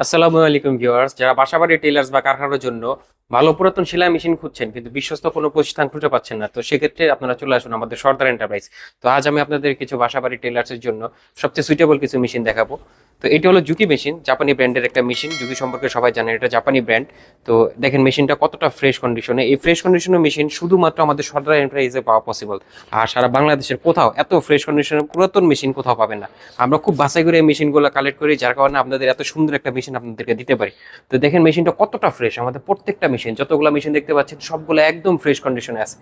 আসসালামু আলাইকুম ভিউয়ার্স যারা বাসাবাড়ি টেলার্স বা কারখানার জন্য ভালো পুরাতন সেলাই মেশিন খুঁজছেন, কিন্তু বিশ্বস্ত কোনো প্রতিষ্ঠান খুঁজে পাচ্ছেন না। তো সেক্ষেত্রে আপনারা চলে আসুন আমাদের সর্দার এন্টারপ্রাইজ। তো আজ আমি আপনাদের কিছু বাসাবাড়ি টেলার্সের জন্য সবচেয়ে সুইটেবল কিছু মেশিন দেখাবো। তো এটা হলো জুকি মেশিন জাপানি ব্র্যান্ডের একটা মেশিন জুকি সম্পর্কে সবাই জানেন এটা জাপানি ব্র্যান্ড তো দেখেন মেশিনটা কতটা ফ্রেশ কন্ডিশনে এই ফ্রেশ কন্ডিশনের মেশিন শুধুমাত্র আমাদের সর্দার এন্টারপ্রাইজে পাওয়া পসিবল আর সারা বাংলাদেশের কোথাও এত ফ্রেশ কন্ডিশনের পুরাতন মেশিন কোথাও পাবেন না। আমরা খুব বাছাই করে এই মেশিনগুলো কালেক্ট করি, যার কারণে আপনাদের এত সুন্দর একটা মেশিন আপনাদেরকে দিতে পারি। তো দেখেন মেশিনটা কতটা ফ্রেশ আমাদের প্রত্যেকটা মেশিন যতগুলো মেশিন দেখতে পাচ্ছেন, সবগুলো একদম ফ্রেশ কন্ডিশনে আছে।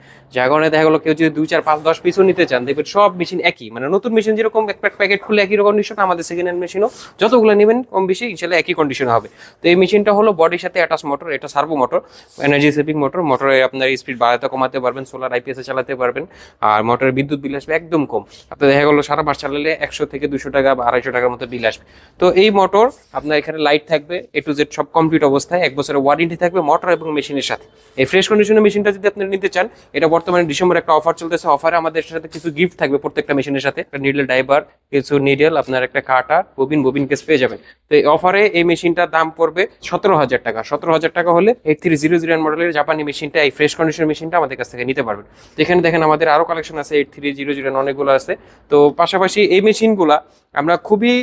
কারণে দেখা গেলো কেউ যদি দুই, চার, পাঁচ, দশ পিসও নিতে চান, দেখবেন সব মেশিন একই। মানে নতুন মেশিন যেরকম এক প্যাকেট খুলে একই রকম কন্ডিশন আমাদের সেকেন্ড হ্যান্ড মেশিনও যতগুলো নেবেন, কম বেশি, ইনশাল্লাহ একই কন্ডিশন হবে। তো এই মেশিনটা হলো বডির সাথে অ্যাটাচ মোটর এটা servo motor energy saving motor মোটরে আপনার স্পিড বাড়াতে, কমাতে পারবেন সোলার আইপিএস চালাতে পারবেন, আর মোটরের বিদ্যুৎ বিল আসবে একদম কম। আপনার দেখা গেলো সারা মাস চালালে একশো থেকে দুশো টাকা বা আড়াইশো টাকার মতো বিল আসবে। তো এই মোটর আপনার এখানে লাইট থাকবে এ টু জেড সব কমপ্লিট অবস্থায়, এক বছরের ওয়ারেন্টি থাকবে মোটর এবং মেশিনের সাথে। এই ফ্রেশ কন্ডিশনের মেশিনটা যদি আপনি নিতে চান, এটা বর্তমানে ডিসেম্বর একটা অফার চলতেছে। অফারে আমাদের সাথে কিছু গিফট থাকবে প্রত্যেকটা মেশিনের সাথে। একটা নিডল ডাইভার কিছু নিডল আপনার একটা কাটা ববিন ববিন কেস পেয়ে যাবেন। তো এই অফারে এই মেশিনটার দাম পড়বে সতেরো হাজার টাকা। সতেরো হাজার টাকা হলে এইট থ্রি জিরো জিরো মডেলের জাপানি মেশিনটা, এই ফ্রেশ কন্ডিশন মেশিনটা আমাদের কাছ থেকে নিতে পারবেন। তো এখানে দেখেন আমাদের আরও কালেকশন আছে এইট থ্রি জিরো জিরো অনেকগুলো আছে। তো পাশাপাশি এই মেশিনগুলা আমরা খুবই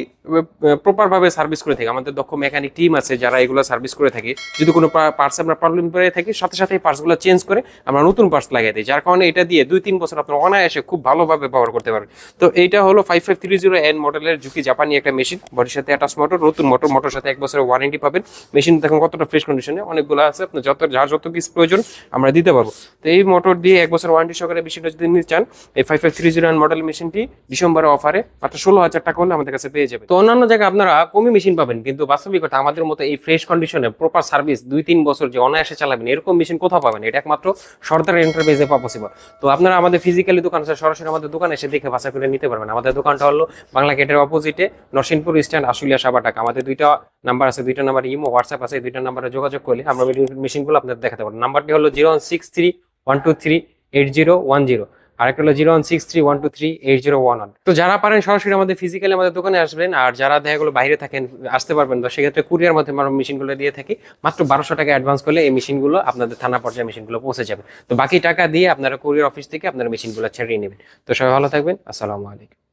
প্রপার ভাবে সার্ভিস করে থাকি। আমাদের দক্ষ মেকানিক টিম আছে যারা এগুলো সার্ভিস করে থাকি। যদি কোনো পার্টস আমরা প্রবলেম করে থাকি, সাথে সাথে এই পার্টসগুলো চেঞ্জ করে আমরা নতুন পার্টস লাগিয়ে দিই। যার কারণে এটা দিয়ে দুই, তিন বছর আপনার অনায়াসে খুব ভালোভাবে ব্যবহার করতে পারবেন। তো এইটা হলো five five three zero N মডেলের ঝুঁকি। জাপানি একটা মেশিন বডির সাথে অ্যাটাচ মোটর নতুন মোটর মোটর সাথে এক বছরের ওয়ারেন্টি পাবেন। মেশিন দেখুন কতটা ফ্রেশ কন্ডিশনে অনেকগুলো আছে। আপনার যত যার যত পিস প্রয়োজন আমরা দিতে পারব। তো এই মোটর দিয়ে এক বছর ওয়ারেন্টি সহকারে মেশিনটা যদি নিতে চান, এই five five three zero N model মেশিনটি ডিসেম্বরের অফারে মাত্র ষোলো হাজার টাকা হলে আমাদের কাছে পেয়ে যাবে তো অন্যান্য জায়গায় আপনারা কমই মেশিন পাবেন, কিন্তু বাস্তবিকতা আমাদের মতো এই ফ্রেশ কন্ডিশনে প্রপার সার্ভিস দুই তিন বছর যে অনায়াসে চালাবেন, এরকম মেশিন কোথাও পাবেন? এটা একমাত্র সরকারি এন্টারপ্রাইজে পাওয়া পসিবল তো আপনারা আমাদের ফিজিক্যালি দোকান আছে সরাসরি আমাদের দোকানে এসে দেখে বাসা করে নিতে পারবেন। আমাদের দোকানটা হলো বাংলা গেটের অপোজিটে নরসিংপুর স্ট্যান্ড আশুলিয়া সাবা টাকা আমাদের দুইটা নাম্বার আছে, দুইটা নাম্বার ইমো হোয়াটসঅ্যাপ আছে এই দুইটা নাম্বারে যোগাযোগ করলে আমরা মেশিনগুলো আপনাদের দেখাতে পারব। নাম্বারটি হলো zero one six three one two three eight zero one zero আরেকটা হলো zero one six three one two three eight zero one one. তো যারা পারেন সরাসরি আমাদের ফিজিক্যালি আমাদের দোকানে আসবেন, আর যারা দেখা গেলো বাইরে থাকেন, আসতে পারবেন, তো সেক্ষেত্রে কুরিয়ার মাধ্যমে আমরা মেশিনগুলো দিয়ে থাকি। মাত্র বারোশো টাকা অ্যাডভান্স করলে এই মেশিনগুলো আপনাদের থানা পর্যায়ে মেশিনগুলো পৌঁছে যাবে। তো বাকি টাকা দিয়ে আপনারা কুরিয়ার অফিস থেকে আপনারা মেশিনগুলো ছেড়িয়ে নেবেন। তো সবাই ভালো থাকবেন। আসসালামু আলাইকুম।